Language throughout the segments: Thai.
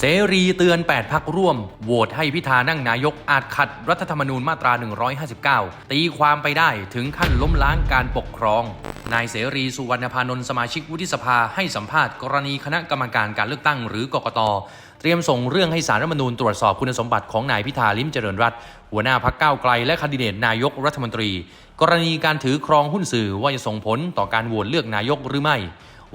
เสรีเตือน 8 พักร่วม โหวตให้พิธานั่งนายกอาจขัดรัฐธรรมนูญมาตรา 159 ตีความไปได้ถึงขั้นล้มล้างการปกครอง นายเสรีสุวรรณพานนท์สมาชิกวุฒิสภาให้สัมภาษณ์กรณีคณะกรรมการการเลือกตั้งหรือกกตเตรียมส่งเรื่องให้สารรัฐธรรมนูญตรวจสอบคุณสมบัติของนายพิธาลิ้มเจริญรัตหัวหน้าพักก้าวไกลและคนดิเดตนายกรัฐมนตรี กรณีการถือครองหุ้นสื่อว่าจะส่งผลต่อการโหวตเลือกนายกหรือไม่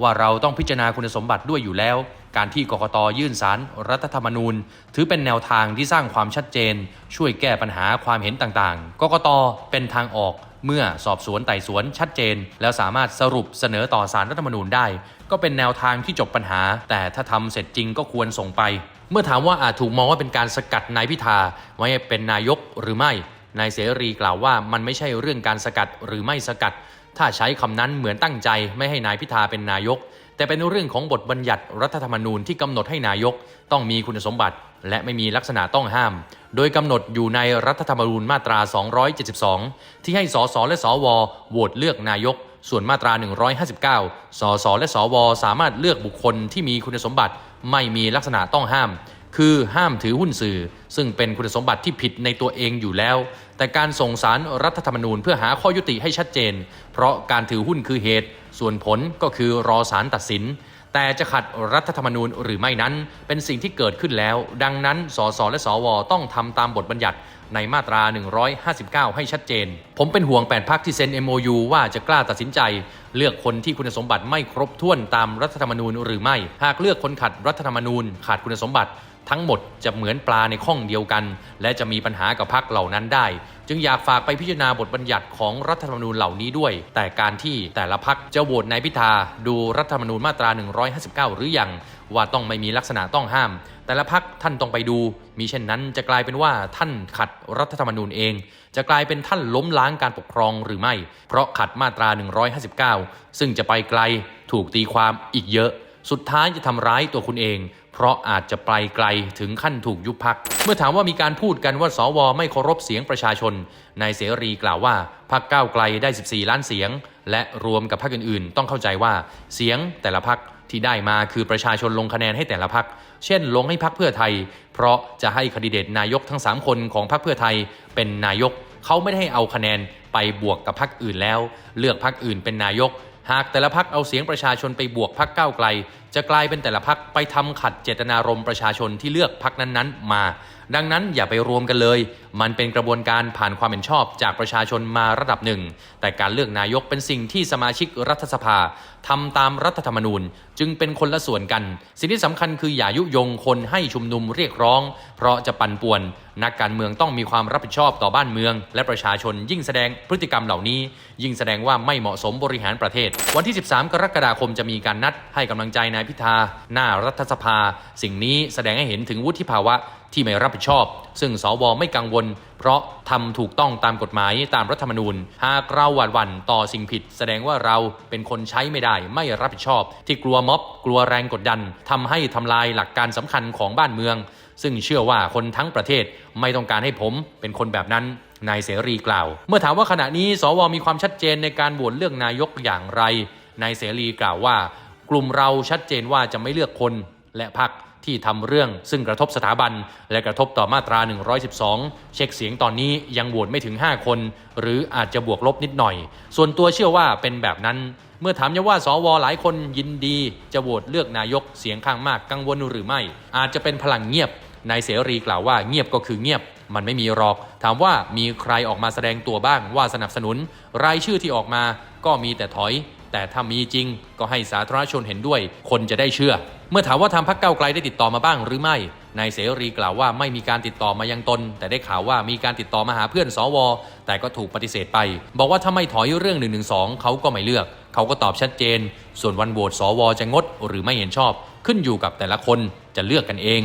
ว่าเราต้องพิจารณาคุณสมบัติด้วยอยู่แล้ว การที่กกตยื่นสารรัฐธรรมนูญ ถือเป็นแนวทางที่สร้างความชัดเจน ช่วยแก้ปัญหาความเห็นต่างๆ กกตเป็นทางออกเมื่อสอบสวนไต่สวนชัดเจน แล้วสามารถสรุปเสนอต่อสารรัฐธรรมนูญได้ ก็เป็นแนวทางที่จบปัญหา แต่ถ้าทำเสร็จจริงก็ควรส่งไป เมื่อถามว่าอาจถูกมองว่าเป็นการสกัดนายพิธาไว้เป็นนายกหรือไม่นายเสรีกล่าวว่ามันไม่ใช่เรื่องการสกัดหรือไม่สกัด ถ้าใช้คำนั้นเหมือนตั้งใจไม่ให้นายพิธาเป็นนายก แต่เป็นเรื่องของบทบัญญัติรัฐธรรมนูญที่กำหนดให้นายก ต้องมีคุณสมบัติ และไม่มีลักษณะต้องห้าม โดยกำหนดอยู่ในรัฐธรรมนูญมาตรา 272 ที่ให้สสและสวโหวตเลือกนายก ส่วนมาตรา 159 สสและสวสามารถเลือกบุคคลที่มีคุณสมบัติ ไม่มีลักษณะต้องห้าม คือห้ามถือหุ้นสื่อ ซึ่งเป็นคุณสมบัติที่ผิดในตัวเองอยู่แล้ว แต่การส่งสารรัฐธรรมนูญเพื่อหาข้อยุติให้ชัดเจน เพราะการถือหุ้นคือเหตุ ส่วนผลก็คือรอสารตัดสิน แต่จะขัดรัฐธรรมนูญหรือไม่นั้น เป็นสิ่งที่เกิดขึ้นแล้ว ดังนั้นสสและสวต้องทำตามบทบัญญัติในมาตรา 159 ให้ชัดเจน ผมเป็นห่วง 8พักที่เซ็น MOU ว่าจะกล้าตัดสินใจ เลือกคนที่คุณสมบัติไม่ครบถ้วนตามรัฐธรรมนูญหรือไม่ หากเลือกคนขัดรัฐธรรมนูญขาดคุณสมบัติ ทั้งหมดจะเหมือนปลาในข้องเดียวกัน และจะมีปัญหากับพักเหล่านั้นได้ จึงอยากฝากไปพิจารณาบทบัญญัติของรัฐธรรมนูญเหล่านี้ด้วย แต่การที่แต่ละพักจะโหวตนายพิธาดูรัฐธรรมนูญมาตรา 159 หรือยังว่าต้องไม่มีลักษณะต้องห้าม แต่ละพักท่านต้องไปดู มีเช่นนั้นจะกลายเป็นว่าท่านขัดรัฐธรรมนูญเอง จะกลายเป็นท่านล้มล้างการปกครองหรือไม่ เพราะขัดมาตรา 159 ซึ่งจะไปไกลถูกตีความอีกเยอะ สุดท้ายจะทำร้ายตัวคุณเอง เพราะอาจจะไปไกลถึงขั้นถูกยุบพัก เมื่อถามว่ามีการพูดกันว่าสวไม่เคารพเสียงประชาชน นายเสรีกล่าวว่าพักก้าวไกลได้ 14 ล้านเสียง และรวมกับพรรคอื่นๆ ต้องเข้าใจว่าเสียงแต่ละพักที่ได้มาคือประชาชนลงคะแนนให้แต่ละพัก เช่น ลงให้พักเพื่อไทย เพราะจะให้คดิเดตนายกทั้ง 3 คนของพักเพื่อไทยเป็นนายก เขาไม่ได้ให้เอาคะแนนไปบวกกับพักอื่นแล้ว เลือกพักอื่นเป็นนายก หากแต่ละพักเอาเสียงประชาชนไปบวกพักก้าวไกล จะกลายเป็นแต่ละพักไปทำขัดเจตนารมณ์ประชาชนที่เลือกพักนั้นๆ มา ดังนั้นอย่าไปรวมกันเลย มันเป็นกระบวนการผ่านความเห็นชอบจากประชาชนมาระดับหนึ่ง แต่การเลือกนายกเป็นสิ่งที่สมาชิกรัฐสภาทำตามรัฐธรรมนูญ จึงเป็นคนละส่วนกัน สิ่งที่สำคัญคืออย่ายุยงคนให้ชุมนุมเรียกร้อง เพราะจะปั่นป่วน นักการเมืองต้องมีความรับผิดชอบต่อบ้านเมือง และประชาชนยิ่งแสดงพฤติกรรมเหล่านี้ ยิ่งแสดงว่าไม่เหมาะสมบริหารประเทศ วันที่ 13 กรกฎาคมจะมีการนัดให้กำลังใจนายพิธา หน้ารัฐสภา สิ่งนี้แสดงให้เห็นถึงวุฒิภาวะที่ไม่รับผิดชอบ ซึ่งสวไม่กังวล เพราะทำถูกต้องตามกฎหมายตามรัฐธรรมนูญ หากเราหวั่นหวั่นต่อสิ่งผิด แสดงว่าเราเป็นคนใช้ไม่ได้ไม่รับผิดชอบ ที่กลัวม็อบ กลัวแรงกดดันทำให้ทำลายหลักการสำคัญของบ้านเมือง ซึ่งเชื่อว่าคนทั้งประเทศไม่ต้องการให้ผมเป็นคนแบบนั้นนายเสรีกล่าว เมื่อถามว่าขณะนี้สวมีความชัดเจนในการโหวตเลือกนายกอย่างไรนายเสรีกล่าวว่า กลุ่มเราชัดเจนว่าจะไม่เลือกคนและพรรคที่ทำเรื่องซึ่งกระทบสถาบัน และกระทบต่อมาตรา 112 เช็คเสียงตอนนี้ยังโหวตไม่ถึง 5 คน หรืออาจจะบวกลบนิดหน่อย ส่วนตัวเชื่อว่าเป็นแบบนั้น เมื่อถามยังว่าสวหลายคนยินดี จะโหวตเลือกนายกเสียงข้างมากกังวลหรือไม่ อาจจะเป็นพลังเงียบนายเสรีกล่าวว่าเงียบก็คือเงียบ มันไม่มีหรอก ถามว่ามีใครออกมาแสดงตัวบ้างว่าสนับสนุน รายชื่อที่ออกมาก็มีแต่ถอย แต่ถ้ามีจริง ก็ให้สาธารณชนเห็นด้วย คนจะได้เชื่อ เมื่อถามว่าทางพรรคเก้าไกลได้ติดต่อมาบ้างหรือไม่นายเสรีกล่าวว่าไม่มีการติดต่อมายังตน แต่ได้ข่าวว่ามีการติดต่อมาหาเพื่อนสว แต่ก็ถูกปฏิเสธไป บอกว่าถ้าไม่ถอยเรื่อง1นึเขาก็ไม่เลือก เขาก็ตอบชัดเจน ส่วนวันโหวตสวจะงดหรือไม่เห็นชอบ ขึ้นอยู่กับแต่ละคนจะเลือกกันเอง